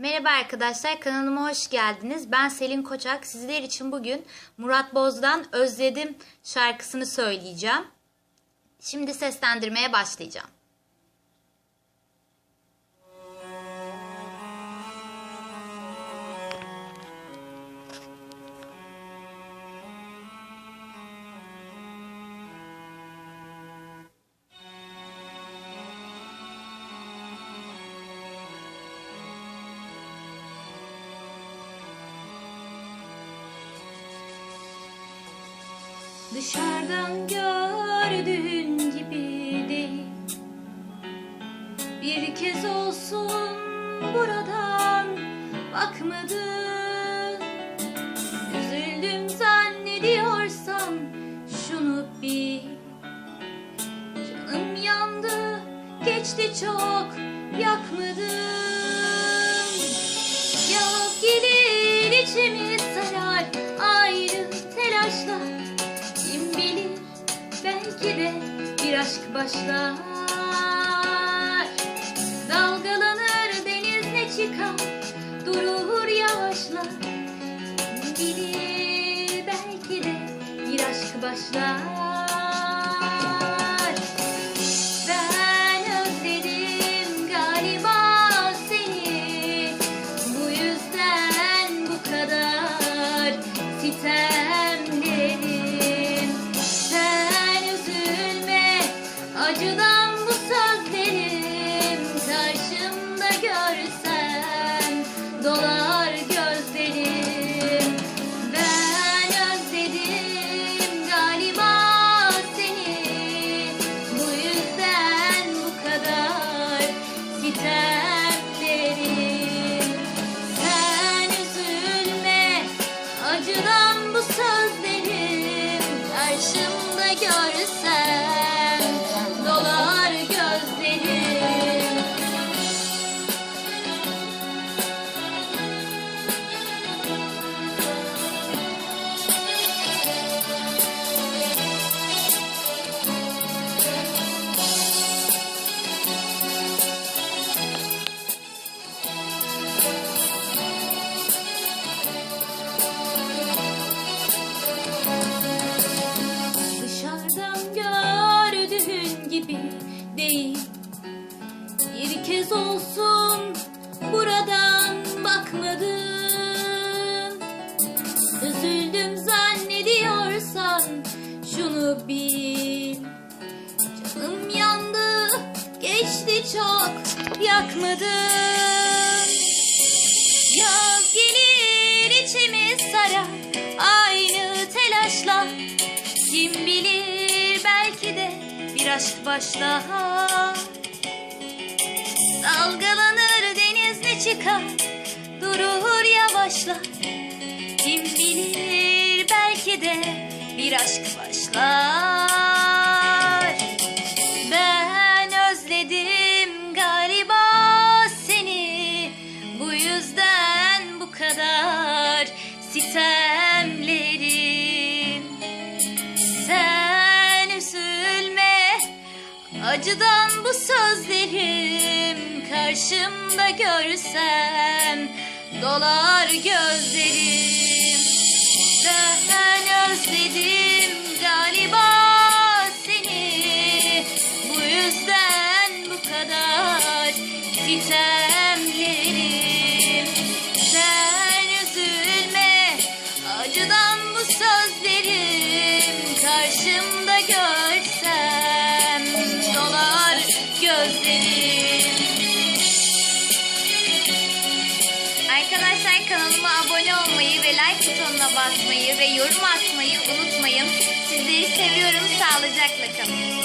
Merhaba arkadaşlar kanalıma hoş geldiniz. Ben Selin Koçak. Sizler için bugün Murat Boz'dan Özledim şarkısını söyleyeceğim. Şimdi seslendirmeye başlayacağım. Dışarıdan gördüğün gibi değil. Bir kez olsun buradan bakmadın. Üzüldüm zannediyorsan şunu bil. Canım yandı geçti çok yakmadım aşk başlar. Dalgalanır deniz ne çıkar. Durur yavaşlar. Kim belki de bir aşk başlar dolar gözlerim. Ben özledim galiba seni. Bu yüzden bu kadar sitemlerim Sen üzülme acıdan bu sözlerim. Karşımda görsen çok yakmadın Yaz gelir içimi sarar aynı telaşla. Kim bilir belki de bir aşk başlar Dalgalanır deniz ne çıkar durur yavaşlar Kim bilir belki de bir aşk başlar acıdan bu sözlerim Karşımda görsem dolar gözlerim. Ben özledim gözlerim. Arkadaşlar kanalıma abone olmayı ve like butonuna basmayı ve yorum atmayı unutmayın. Sizleri seviyorum. Sağlıcakla kalın.